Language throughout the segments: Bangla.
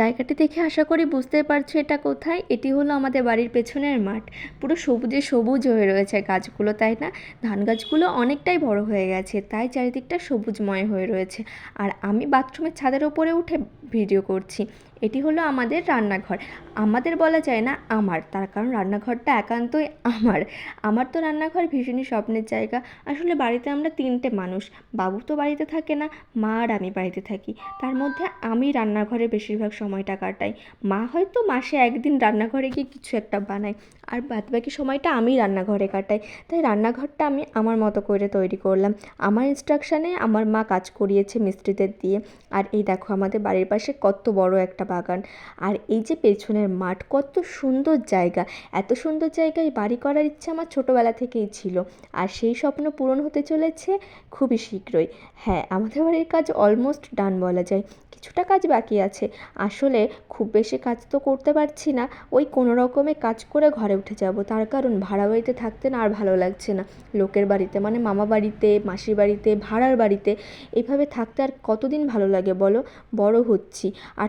জায়গাটি দেখে আশা করি বুঝতে পারছ এটা কোথায়। এটি হলো আমাদের বাড়ির পেছনের মাঠ। পুরো সবুজে সবুজ হয়ে রয়েছে গাছগুলো, তাই না? ধান গাছগুলো অনেকটাই বড় হয়ে গেছে, তাই চারিদিকটা সবুজময় হয়ে রয়েছে। আর আমি বাথরুমের ছাদের ওপরে উঠে ভিডিও করছি। এটি হলো আমাদের রান্নাঘর। আমাদের বলা যায় না আমার, তার কারণ রান্নাঘরটা একান্তই আমার। আমার তো রান্নাঘর ভীষণই স্বপ্নের জায়গা। আসলে বাড়িতে আমরা তিনটে মানুষ, বাবু তো বাড়িতে থাকে না, মা আর আমি বাড়িতে থাকি। তার মধ্যে আমি রান্নাঘরে বেশিরভাগ সময়টা কাটাই। মা হয়তো মাসে একদিন রান্নাঘরে গিয়ে কিছু একটা বানাই আর বাদবাকি সময়টা আমি রান্নাঘরে কাটাই। তাই রান্নাঘরটা আমি আমার মতো করে তৈরি করলাম। আমার ইনস্ট্রাকশানে আমার মা কাজ করিয়েছে মিস্ত্রিদের দিয়ে। আর এই দেখো, আমাদের বাড়ির পাশে কত বড় একটা বাগান। আর এই যে পেছনের মাঠ, কত সুন্দর জায়গা। এত সুন্দর জায়গায় বাড়ি করার ইচ্ছা আমার ছোটোবেলা থেকেই ছিল। আর সেই স্বপ্ন পূরণ হতে চলেছে খুবই শীঘ্রই। হ্যাঁ আমাদের বাড়ির কাজ অলমোস্ট ডান বলা যায়। কিছুটা কাজ বাকি আছে। আসলে খুব বেশি কাজ তো করতে পারছি না। ওই কোনো রকমে কাজ করে ঘরে উঠে যাব। তার কারণ ভাড়া বাড়িতে থাকতে না আর ভালো লাগছে না। লোকের বাড়িতে মানে মামা বাড়িতে, মাসির বাড়িতে, ভাড়ার বাড়িতে, এভাবে থাকতে আর কতদিন ভালো লাগে বলো? বড় হচ্ছি। আর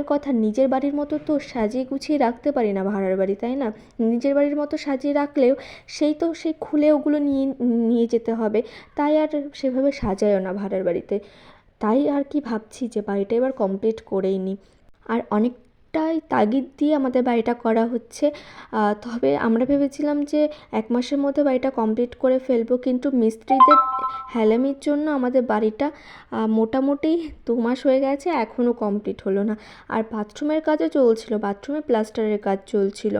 তারপরের কথা নিজের বাড়ির মতো তো সাজিয়ে গুছিয়ে রাখতে পারি না ভাড়ার বাড়ি, তাই না? নিজের বাড়ির মতো সাজিয়ে রাখলেও সেই তো সেই খুলে ওগুলো নিয়ে নিয়ে যেতে হবে। তাই আর সেভাবে সাজায়ও না ভাড়ার বাড়িতে। তাই আর কি ভাবছি যে বাড়িটা এবার কমপ্লিট করেই নি। আর অনেকটাই তাগিদ দিয়ে আমাদের বাড়িটা করা হচ্ছে। তবে আমরা ভেবেছিলাম যে এক মাসের মধ্যে বাড়িটা কমপ্লিট করে ফেলব, কিন্তু মিস্ত্রিদের হেলামির জন্য আমাদের বাড়িটা মোটামুটি দু মাস হয়ে গেছে, এখনও কমপ্লিট হলো না। আর বাথরুমের কাজও চলছিল, বাথরুমে প্লাস্টারের কাজ চলছিল।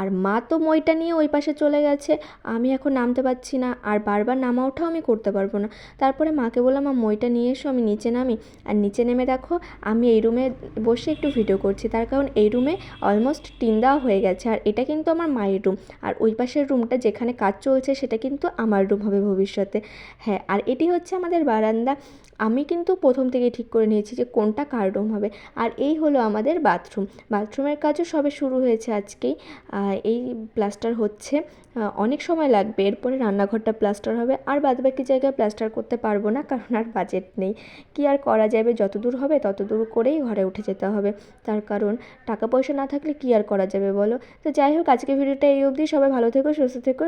আর মা তো মইটা নিয়ে ওই পাশে চলে গেছে, আমি এখন নামতে পারছি না, আর বারবার নামা ওঠাও আমি করতে পারব না। তারপরে মাকে বললাম, মা, মইটা নিয়ে এসো, আমি নিচে নামি। আর নিচে নেমে দেখো, আমি এই রুমে বসে একটু ভিডিও করছি। তার কারণ এই রুমে অলমোস্ট টিন দেওয়া হয়ে গেছে, আর এটা কিন্তু আমার মায়ের রুম। আর ওই পাশের রুমটা যেখানে কাজ চলছে, সেটা কিন্তু আমার রুম হবে ভবিষ্যতে। হ্যাঁ আর এটি হচ্ছে আমাদের বারান্দা। আমি কিন্তু প্রথম থেকেই ঠিক করে নিয়েছি যে কোনটা কার রুম হবে। আর এই হলো আমাদের বাথরুম। বাথরুমের কাজও সবে শুরু হয়েছে আজকেই। এই প্লাস্টার হচ্ছে অনেক সময় লাগবে। এরপরে রান্নাঘরটা প্লাস্টার হবে। আর বাদবাকি জায়গায় প্লাস্টার করতে পারব না, কারণ আর বাজেট নেই। কি আর করা যাবে? যত দূর হবে তত দূর করেই ঘরে উঠে যেতে হবে। তার কারণ, টাকা পয়সা না থাকলে কি আর করা যাবে বলো? তো যাই হোক আজকে ভিডিওটা এই অবধি। সবাই ভালো থেকো, সুস্থ থেকো।